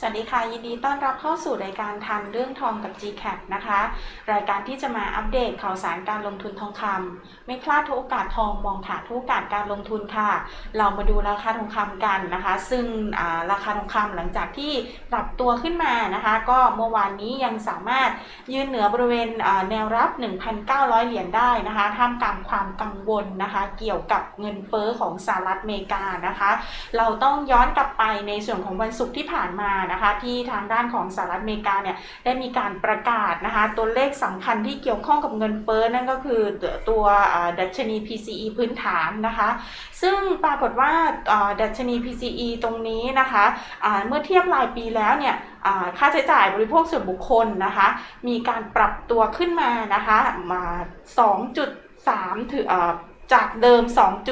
สวัสดีค่ะ ยินดีต้อนรับเข้าสู่รายการทันเรื่องทองกับ GCAP นะคะ รายการที่จะมาอัปเดตข่าวสารการลงทุนทองคำไม่พลาดทุกโอกาสทองมองขาทุกโอกาสการลงทุนค่ะ เรามาดูราคาทองคำกันนะคะ ซึ่งาราคาทองคำหลังจากที่ปรับตัวขึ้นมานะคะ ก็เมื่อวานนี้ยังสามารถยืนเหนือบริเวณแนวรับ 1,900 เหรียญได้นะคะท่ามกลางความกังวลนะคะ เกี่ยวกับเงินเฟ้อของสหรัฐอเมริกานะคะ เราต้องย้อนกลับไปในส่วนของวันศุกร์ที่ผ่านมานะคะที่ทางด้านของสหรัฐอเมริกาเนี่ยได้มีการประกาศนะคะตัวเลขสำคัญที่เกี่ยวข้องกับเงินเฟ้อนั่นก็คือตัวดัชนี PCE พื้นฐานนะคะ ซึ่งปรากฏว่าดัชนี PCE ตรงนี้นะคะเมื่อเทียบรายปีแล้วเนี่ยค่าใช้จ่ายบริโภคส่วนบุคคลนะคะ มีการปรับตัวขึ้นมานะคะมา2.3ถึงอ่า จากเดิม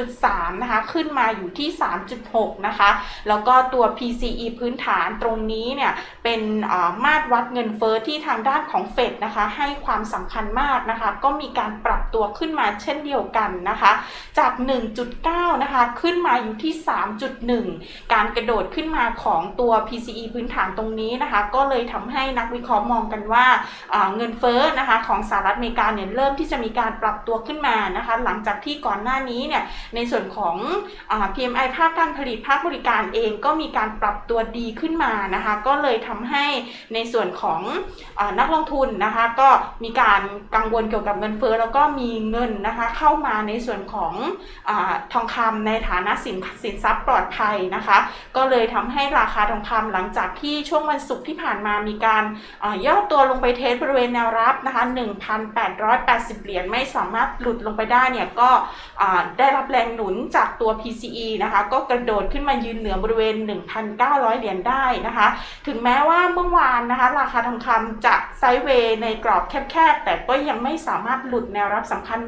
2.3 นะคะ ขึ้นมาอยู่ที่ 3.6 นะคะ แล้วก็ตัว PCE พื้นฐานตรงนี้เนี่ย เป็นอ่ามาตรวัดเงินเฟอ้อที่ทางด้านของเฟดนะคะ ให้ความสำคัญมากนะคะ ก็มีการปรับตัวขึ้นมาเช่นเดียวกันนะคะ จาก 1.9 นะคะ ขึ้นมาอยู่ที่ 3.1 การกระโดดขึ้นมาของตัว PCE พื้นฐานตรงนี้นะคะ ก็เลยทำให้นักวิเคราะห์มองกันว่าอ่าเงินเฟ้อนะคะของสหรัฐอเมริกาเนี่ยเริ่มที่จะมีการปรับตัวขึ้นมานะคะ หลังจากที่ก่อนหน้านี้เนี่ยในส่วนของอ PMI ภาคการผลิตภาคบริการเองก็มีการปรับตัวดีขึ้นมานะคะ ก็เลยทำให้ในส่วนของอนักลงทุนนะคะ ก็มีการกังวลเกี่ยวกับเงินเฟ้อแล้วก็มีเงินนะคะเข้ามาในส่วนของอทองคำในฐานะสินสินทรัพย์ปลอดภัยนะคะ ก็เลยทำให้ราคาทองคำหลังจากที่ช่วงวันศุกร์ที่ผ่านมามีการย่อตัวลงไปเทสบริเวณแนวรับนะคะ1,880 เหรียญไม่สามารถหลุดลงไปได้เนี่ยก็ได้รับแรงหนุนจากตัว PCE นะคะก็กระโดดขึ้นมายืนเหนือบริเวณ 1,900 เหรียญได้นะคะ ถึงแม้ว่าเมื่อวานนะคะ ราคาทองคำจะไซด์เวย์ในกรอบแคบๆ แต่ก็ยังไม่สามารถหลุดแนวรับสำคัญ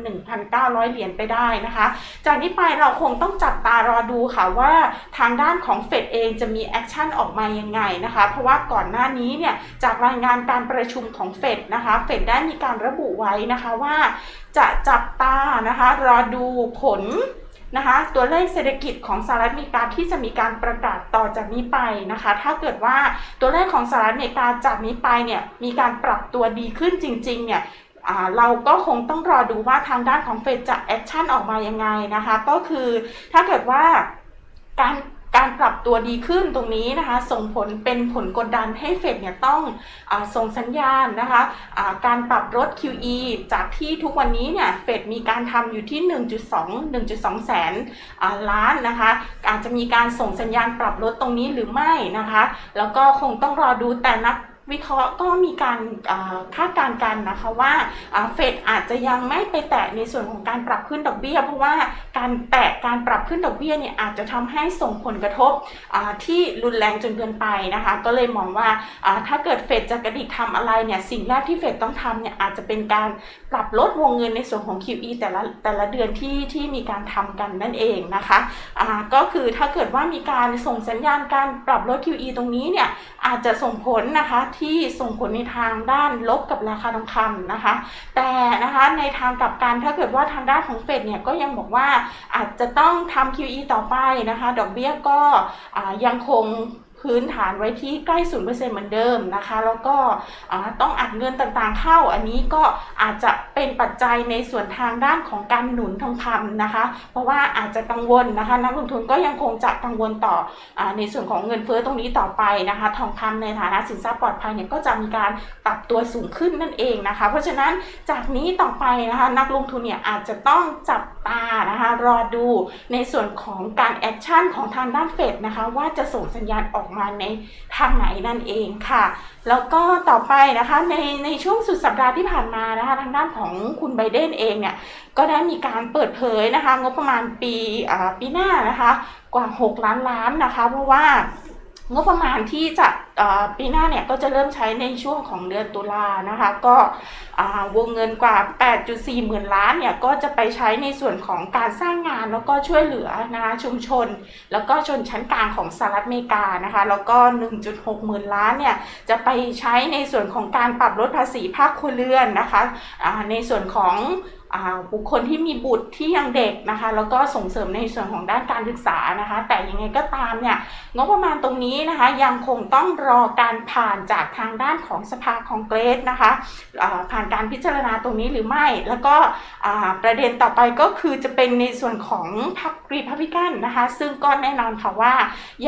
1,900 เหรียญไปได้นะคะ จากนี้ไปเราคงต้องจับตารอดูค่ะว่าทางด้านของเฟดเองจะมีแอคชั่นออกมายังไงนะคะ เพราะว่าก่อนหน้านี้เนี่ยจากรายงานการประชุมของเฟดนะคะเฟดได้มีการระบุไว้นะคะว่าจะจับตานะคะรอดููผลนะคะตัวเลขเศรษฐกิจของสหรัฐอเมริกาที่จะมีการประกาศต่อจากนี้ไปนะคะ ถ้าเกิดว่าตัวเลขของสหรัฐอเมริกาจากนี้ไปเนี่ยมีการปรับตัวดีขึ้นจริงๆเนี่ยเราก็คงต้องรอดูว่าทางด้านของเฟดจะแอคชั่นออกมายังไงนะคะ ก็คือถ้าเกิดว่าการ รับตัวดีขึ้นตรงนี้นะคะ ส่งผลเป็นผลกดดันให้เฟดเนี่ยต้องอส่งสัญญาณนะคะะการปรับลด QE จากที่ทุกวันนี้เนี่ยเฟดมีการทำอยู่ที่ 1.2 1.2 แสนล้านนะคะอาจจะมีการส่งสัญญาณปรับลดตรงนี้หรือไม่นะคะ แล้วก็คงต้องรอดูแต่นัก วิเคราะห์ก็มีการคาดการณ์กันนะคะว่าเฟดอาจจะยังไม่ไปแตะในส่วนของการปรับขึ้นดอกเบี้ย เพราะว่าการแตะการปรับขึ้นดอกเบี้ยเนี่ยอาจจะทำให้ส่งผลกระทบที่รุนแรงจนเกินไปนะคะ ก็เลยมองว่าถ้าเกิดเฟดจะกระดิกทำอะไรเนี่ยสิ่งแรกที่เฟดต้องทำเนี่ยอาจจะเป็นการปรับลดวงเงินในส่วนของ QE แต่ละแต่ละเดือนที่ที่มีการทำกันนั่นเองนะคะก็คือถ้าเกิดว่ามีการส่งสัญญาณการปรับลด QE ตรงนี้เนี่ยอาจจะส่งผลนะคะที่ส่งผลในทางด้านลบกับราคาทองคำนะคะ แต่นะคะในทางกลับกันถ้าเกิดว่าทางด้านของเฟดเนี่ยก็ยังบอกว่าอาจจะต้องทำ QE ต่อไปนะคะดอกเบี้ยก็ยังคงพื้นฐานไว้ที่ใกล้ศูนย์เปอร์เซ็นต์เหมือนเดิมนะคะ แล้วก็ต้องอัดเงินต่างๆเข้า อันนี้ก็อาจจะ เป็นปัจจัยในส่วนทางด้านของการหนุนทองคำนะคะ เพราะว่าอาจจะกังวลนะคะ นักลงทุนก็ยังคงจะกังวลต่ออในส่วนของเงินเฟ้อตรงนี้ต่อไปนะคะ ทองคำในฐานะสินทรัพย์ปลอดภัยเนี่ยก็จะมีการปรับตัวสูงขึ้นนั่นเองนะคะ เพราะฉะนั้นจากนี้ต่อไปนะคะ นักลงทุนเนี่ยอาจจะต้องจับตานะคะรอดูในส่วนของการแอคชั่นของทางด้านเฟดนะคะ ว่าจะส่งสัญญาณออกมาในทางไหนนั่นเองค่ะ แล้วก็ต่อไปนะคะในในช่วงสุดสัปดาห์ที่ผ่านมานะคะทางด้านของคุณไบเดนเองเนี่ยก็ได้มีการเปิดเผยนะคะ งบประมาณปีปีหน้านะคะกว่า 6 ล้านล้านนะคะ เพราะว่า งบประมาณที่จะปีหน้าเนี่ยก็จะเริ่มใช้ในช่วงของเดือนตุลานะคะ ก็วงเงินกว่า 8.4 หมื่นล้านเนี่ยก็จะไปใช้ในส่วนของการสร้างงานแล้วก็ช่วยเหลือนะคะชุมชน แล้วก็ชนชั้นกลางของสหรัฐอเมริกานะคะ แล้วก็ 1.6 หมื่นล้านเนี่ยจะไปใช้ในส่วนของการปรับลดภาษีภาคครัวเรือนนะคะในส่วนของ บุคคลที่มีบุตรที่ยังเด็กนะคะ แล้วก็ส่งเสริมในส่วนของด้านการศึกษานะคะ แต่ยังไงก็ตามเนี่ยงบประมาณตรงนี้นะคะ ยังคงต้องรอการผ่านจากทางด้านของสภาคองเกรสนะคะผ่านการพิจารณาตรงนี้หรือไม่ แล้วก็ประเด็นต่อไปก็คือจะเป็นในส่วนของพรรครีพับลิกันนะคะ ซึ่งก็แน่นอนค่ะว่า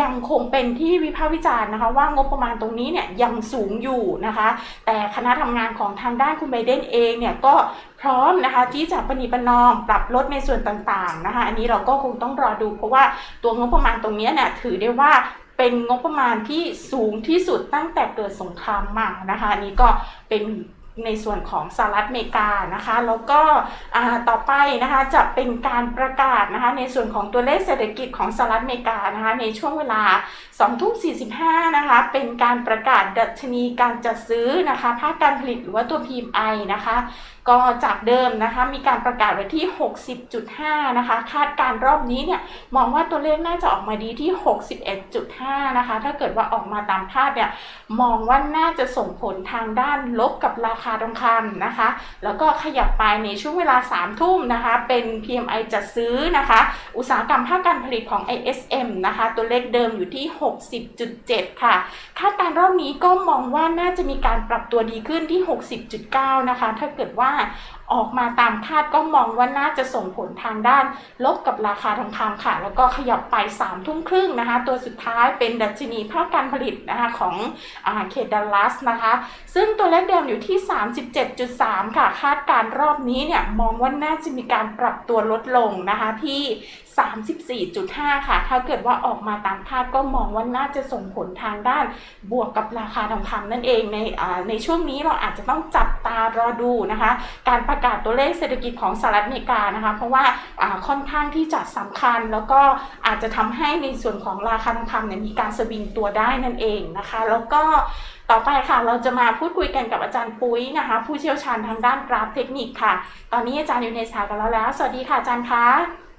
ยังคงเป็นที่วิพากษ์วิจารณ์นะคะ ว่างบประมาณตรงนี้เนี่ยยังสูงอยู่นะคะ แต่คณะทำงานของทางด้านคุณไบเดนเองเนี่ยก็ พร้อมนะคะที่จะประนีปนอมปรับลดในส่วนต่างๆนะคะ อันนี้เราก็คงต้องรอดู เพราะว่าตัวงบประมาณตรงนี้เนี่ยถือได้ว่าเป็นงบประมาณที่สูงที่สุดตั้งแต่เกิดสงครามมานะคะอันนี้ก็เป็นในส่วนของสหรัฐอเมริกานะคะ แล้วก็ต่อไปนะคะจะเป็นการประกาศนะคะในส่วนของตัวเลขเศรษฐกิจของสหรัฐอเมริกานะคะในช่วงเวลา2ทุ่ม45นะคะเป็นการประกาศดัชนีการจัดซื้อนะคะภาคการผลิตหรือว่าตัว PMI นะคะก็จากเดิมนะคะมีการประกาศไว้ที่ 60.5 นะคะ คาดการรอบนี้เนี่ยมองว่าตัวเลขน่าจะออกมาดีที่ 61.5 นะคะ ถ้าเกิดว่าออกมาตามคาดเนี่ยมองว่าน่าจะส่งผลทางด้านลบกับราคาทองคำนะคะ แล้วก็ขยับไปในช่วงเวลา 3 ทุ่มนะคะ เป็น PMI จัดซื้อนะคะ อุตสาหกรรมภาคการผลิตของ ISM นะคะ ตัวเลขเดิมอยู่ที่ 60.7 ค่ะ คาดการรอบนี้ก็มองว่าน่าจะมีการปรับตัวดีขึ้นที่ 60.9 นะคะ ถ้าเกิดว่าออกมาตามคาดก็มองว่าน่าจะส่งผลทางด้านลบกับราคาทองคำค่ะ แล้วก็ขยับไป3ทุ่มครึ่งนะคะ ตัวสุดท้ายเป็นดัชนีภาคการผลิตนะคะของอเขตดัลลัสนะคะ ซึ่งตัวเลขเดิมอยู่ที่ 37.3 ค่ะ คาดการรอบนี้เนี่ยมองว่าน่าจะมีการปรับตัวลดลงนะคะที่34.5 ค่ะ ถ้าเกิดว่าออกมาตามคาดก็มองว่าน่าจะส่งผลทางด้านบวกกับราคาทองคำนั่นเองในในช่วงนี้เราอาจจะต้องจับตารอดูนะคะ การประกาศตัวเลขเศรษฐกิจของสหรัฐอเมริกานะคะ เพราะว่าค่อนข้างที่จะสำคัญแล้วก็อาจจะทำให้ในส่วนของราคาทองคำเนี่ยมีการสวิงตัวได้นั่นเองนะคะ แล้วก็ต่อไปค่ะ เราจะมาพูดคุยกันกับอาจารย์ปุ้ยนะคะ ผู้เชี่ยวชาญทางด้านกราฟเทคนิคค่ะ ตอนนี้อาจารย์อยู่ในสายกับเราแล้ว สวัสดีค่ะอาจารย์คะ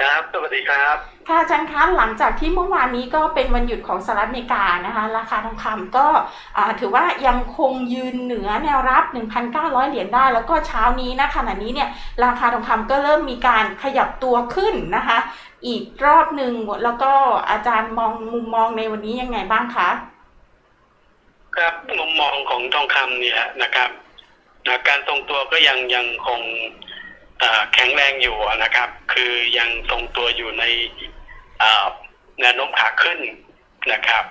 ครับ สวัสดีครับ ค่ะอาจารย์คะหลังจากที่เมื่อวานนี้ก็เป็นวันหยุดของสหรัฐอเมริกานะคะ ราคาทองคำก็อ่าถือว่ายังคงยืนเหนือแนวรับ 1,900 เหรียญได้ แล้วก็เช้านี้นะขณะนี้เนี่ยราคาทองคำก็เริ่มมีการขยับตัวขึ้นนะคะ อีกรอบหนึ่งแล้วก็อาจารย์มองมุมมองในวันนี้ยังไงบ้างคะครับมุมมองของทองคำเนี่ยนะครับนะการทรงตัวก็ยังยังคงเอ่อ แข็งแรงอยู่นะครับ คือยังทรงตัวอยู่ในแนวโน้มขาขึ้นนะครับ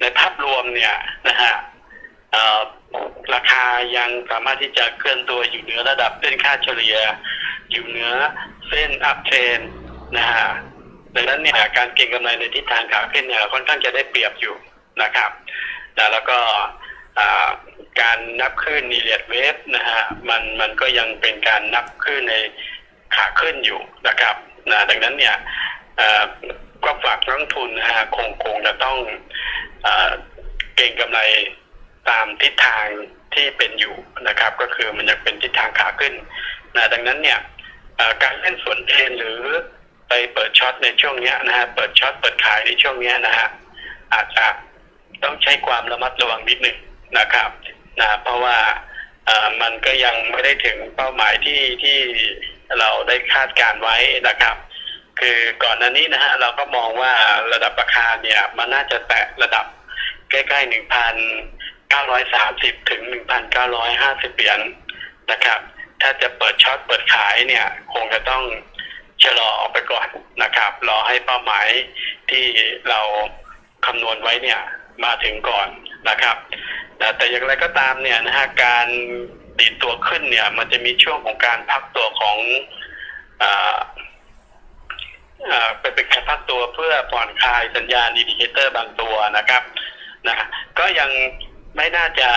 ในภาพรวมเนี่ยนะฮะราคายังสามารถที่จะเคลื่อนตัวอยู่เหนือระดับเส้นค่าเฉลี่ย อยู่เหนือเส้นอัพเทรนนะฮะดังนั้นเนี่ยการเก็งกำไรในทิศทางขาขึ้นเนี่ยค่อนข้างจะได้เปรียบอยู่นะครับแล้วก็ การนับขึ้นนีเลียดเวฟนะฮะมันมันก็ยังเป็นการนับขึ้นในขาขึ้นอยู่นะครับนะดังนั้นเนี่ยอ่อก็ฝากนักทุนนะฮะคงคงจะต้องเอเก่งกำไรตามทิศทางที่เป็นอยู่นะครับ ก็คือมันยังเป็นทิศทางขาขึ้นนะดังนั้นเนี่ยการเล่นสวนเทนหรือไปเปิดช็อตในช่วงนี้นะฮะเปิดช็อตเปิดขายในช่วงนี้นะฮะอาจจะต้องใช้ความระมัดระวังนิดหนึ่งนะครับ นะเพราะว่ามันก็ยังไม่ได้ถึงเป้าหมายที่ที่เราได้คาดการไว้นะครับ คือก่อนหน้านี้นะฮะเราก็มองว่าระดับราคาเนี่ยมันน่าจะแตะระดับใกล้ๆหนึ่งพันเก้าร้อยสามสิบถึงหนึ่งพันเก้าร้อยห้าสิบเหรียญนะครับ ถ้าจะเปิดช็อตเปิดขายเนี่ย คงจะต้องชะลอออกไปก่อนนะครับ รอให้เป้าหมายที่เราคำนวณไว้เนี่ยมาถึงก่อนนะครับ แต่อย่างไรก็ตามเนี่ยนะฮะการดีดตัวขึ้นเนี่ย มันจะมีช่วงของการพักตัวของอ่าอ่าเป็นเป็นการพักตัวเพื่อผ่อนคลายสัญญาณอินดิเคเตอร์บางตัวนะครับนะก็ยังไม่น่าจะ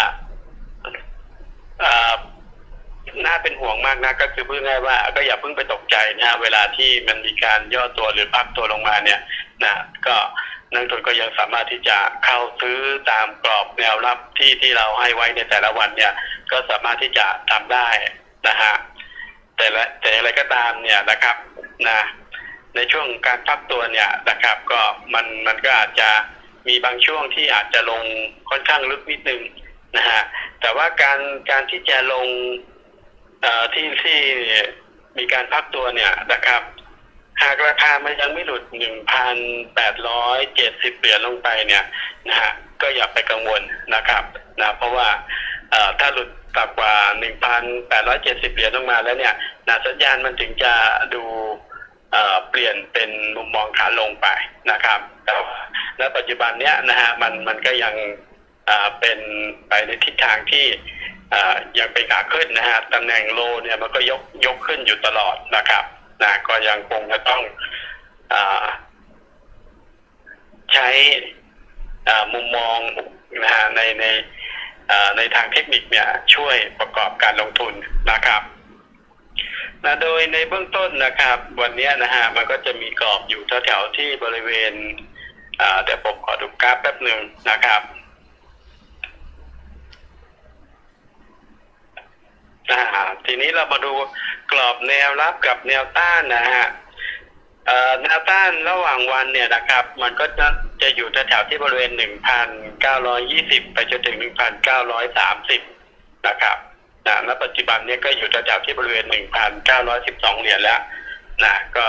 อ่าน่าเป็นห่วงมากนะก็คือพูดง่ายว่าก็อย่าเพิ่งไปตกใจนะฮะเวลาที่มันมีการย่อตัวหรือพักตัวลงมาเนี่ยนะก็ นักทุนก็ยังสามารถที่จะเข้าซื้อตามกรอบแนวรับที่ที่เราให้ไว้ในแต่ละวันเนี่ย ก็สามารถที่จะทำได้นะฮะแต่ละแต่อะไรก็ตามเนี่ยนะครับนะในช่วงการพักตัวเนี่ยนะครับ ก็มันมันก็อาจจะมีบางช่วงที่อาจจะลงค่อนข้างลึกนิดนึงนะฮะแต่ว่าการการที่จะลงเอ่อที่ที่มีการพักตัวเนี่ยนะครับ หากราคามันยังไม่หลุด 1,870 เหรียญลงไปเนี่ยนะฮะก็อย่าไปกังวลนะครับนะเพราะว่าถ้าหลุดต่ำกว่า 1,870 เหรียญลงมาแล้วเนี่ยนะสัญญาณมันถึงจะดูเปลี่ยนเป็นมุมมองขาลงไปนะครับแต่ว่าณปัจจุบันเนี้ยนะฮะมันมันก็ยังเป็นไปในทิศทางที่ยังเป็นขาขึ้นนะฮะตำแหน่งโลเนี่ยมันก็ยกยกขึ้นอยู่ตลอดนะครับ นะก็ยังคงจะต้องอใช้มุมมองนะฮะในในในทางเทคนิคเนี่ยช่วยประกอบการลงทุนนะครับนะโดยในเบื้องต้นนะครับ วันนี้นะฮะมันก็จะมีกรอบอยู่แถวๆที่บริเวณอ่าเดี๋ยวผมขอดูกราฟแป๊บหนึ่งนะครับทีนี้เรามาดู กรอบแนวรับกับแนวต้านนะฮะแนวต้านระหว่างวันเนี่ยนะครับ มันก็จะจะอยู่แถวๆที่บริเวณ 1,920 ไปจนถึง 1,930 นะครับนะณปัจจุบันเนี่ยก็อยู่แถวๆที่บริเวณ 1,912 เหรียญแล้วนะก็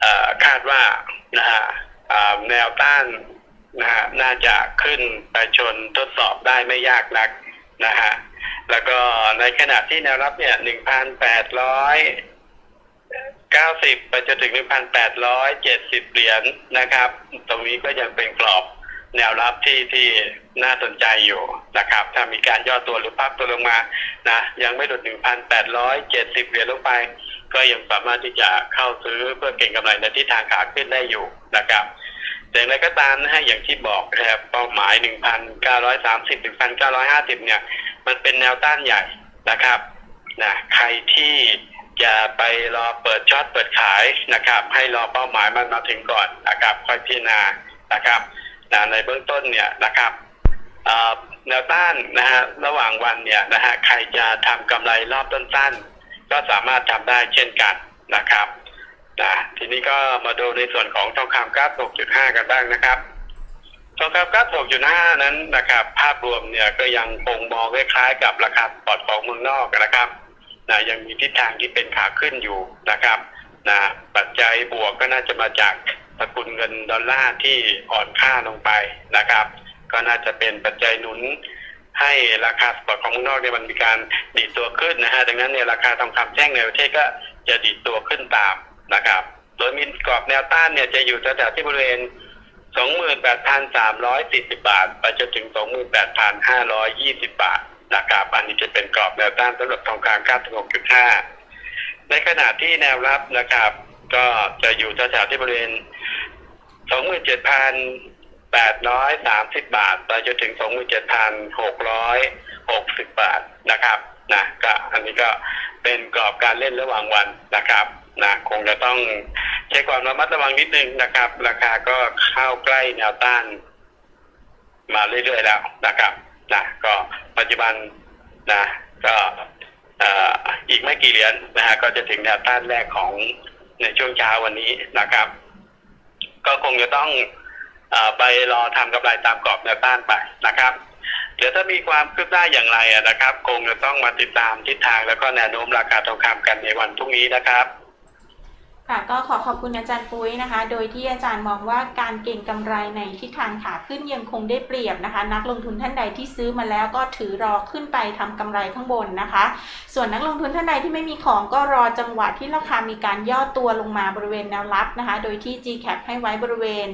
เอคาดว่านะฮะแนวต้านนะฮะน่าจะขึ้นไปชนทดสอบได้ไม่ยากนักนะฮะ แล้วก็ในขณะที่แนวรับเนี่ยหนึ่งพันแปดร้อยเก้าสิบไปจนถึงหนึ่งพันแปดร้อยเจ็ดสิบเหรียญนะครับ ตรงนี้ก็ยังเป็นกรอบแนวรับที่ที่น่าสนใจอยู่นะครับ ถ้ามีการย่อตัวหรือพักตัวลงมานะยังไม่หลุดหนึ่งพันแปดร้อยเจ็ดสิบเหรียญลงไป ก็ยังสามารถที่จะเข้าซื้อเพื่อเก็งกำไรในทิศทางขาขึ้นได้อยู่นะครับแต่อย่างไรก็ตามนะฮะอย่างที่บอกนะครับเป้าหมาย 1,930-1,950 เนี่ย มันเป็นแนวต้านใหญ่นะครับนะใครที่จะไปรอเปิดช็อตเปิดขายนะครับ ให้รอเป้าหมายมันมาถึงก่อนนะครับค่อยพิจารณานะครับนะในเบื้องต้นเนี่ยนะครับแนวต้านนะฮะระหว่างวันเนี่ยนะฮะใครจะทำกำไรรอบต้นๆก็สามารถทำได้เช่นกันนะครับนะทีนี้ก็มาดูในส่วนของทองคำก๊าซ6.5 กันบ้างนะครับ ทองคำก๊าซ6.5นั้นนะครับ ภาพรวมเนี่ยก็ยังคงมองคล้ายๆกับราคาสปอร์ตของเมืองนอกนะครับนะยังมีทิศทางที่เป็นขาขึ้นอยู่นะครับนะปัจจัยบวกก็น่าจะมาจากสกุลเงินดอลลาร์ที่อ่อนค่าลงไปนะครับ ก็น่าจะเป็นปัจจัยหนุนให้ราคาสปอร์ตของเมืองนอกเนี่ยมันมีการดีดตัวขึ้นนะฮะดังนั้นเนี่ยราคาทองคำแท่งในประเทศก็จะดีดตัวขึ้นตามนะครับ โดยมีกรอบแนวต้านเนี่ยจะอยู่แถวๆที่บริเวณ 28,340บาท ไปจนถึง28,520บาทนะครับอันนี้จะเป็นกรอบแนวต้านสำหรับทองคำ96.5ในขณะที่แนวรับนะครับ ก็จะอยู่แถวๆที่บริเวณ27,830บาท ไปจนถึง27,660บาทนะครับนะก็อันนี้ก็เป็นกรอบการเล่นระหว่างวันนะครับ นะคงจะต้องใช้ความระมัดระวังนิดนึงนะครับ ราคาก็เข้าใกล้แนวต้าน มาเรื่อยๆแล้วนะครับนะก็ปัจจุบันนะก็อีกไม่กี่เหรียญนะฮะก็จะถึงแนวต้านแรกของในช่วงเช้าวันนี้นะครับ ก็คงจะต้องอไปรอทำกำไรตามกรอบแนวต้านไปนะครับเดี๋ยวถ้ามีความคืบหน้าอย่างไรนะครับ คงจะต้องมาติดตามทิศทางแล้วก็แนวโน้มราคาทองคำกันในวันพรุ่งนี้นะครับ ค่ะก็ขอขอบคุณอาจารย์ปุ้ยนะคะ โดยที่อาจารย์มองว่าการเก็งกำไรในทิศทางขาขึ้นยังคงได้เปรียบนะคะ นักลงทุนท่านใดที่ซื้อมาแล้วก็ถือรอขึ้นไปทำกำไรข้างบนนะคะ ส่วนนักลงทุนท่านใดที่ไม่มีของก็รอจังหวะที่ราคามีการย่อตัวลงมาบริเวณแนวรับนะคะ โดยที่ GCAP ให้ไว้บริเวณ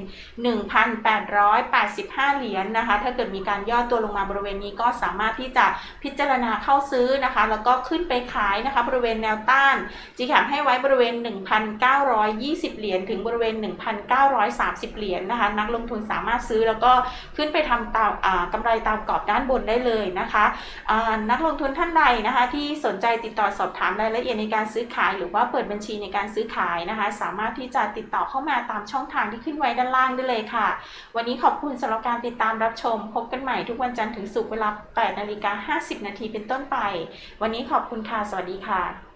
1,885 เหรียญนะคะ ถ้าเกิดมีการย่อตัวลงมาบริเวณนี้ก็สามารถที่จะพิจารณาเข้าซื้อนะคะ แล้วก็ขึ้นไปขายนะคะ บริเวณแนวต้าน GCAP ให้ไว้บริเวณ1,920 เหรียญถึงบริเวณ 1,930 เหรียญนะคะ นักลงทุนสามารถซื้อแล้วก็ขึ้นไปทำตามกำไรตามกรอบด้านบนได้เลยนะคะนักลงทุนท่านใดนะคะ ที่สนใจติดต่อสอบถามรายละเอียดในการซื้อขาย หรือว่าเปิดบัญชีในการซื้อขายนะคะ สามารถที่จะติดต่อเข้ามาตามช่องทางที่ขึ้นไว้ด้านล่างได้เลยค่ะ วันนี้ขอบคุณสำหรับการติดตามรับชม พบกันใหม่ทุกวันจันทร์ถึงศุกร์เวลา8นาฬิกา50 นาทีเป็นต้นไป วันนี้ขอบคุณค่ะ สวัสดีค่ะ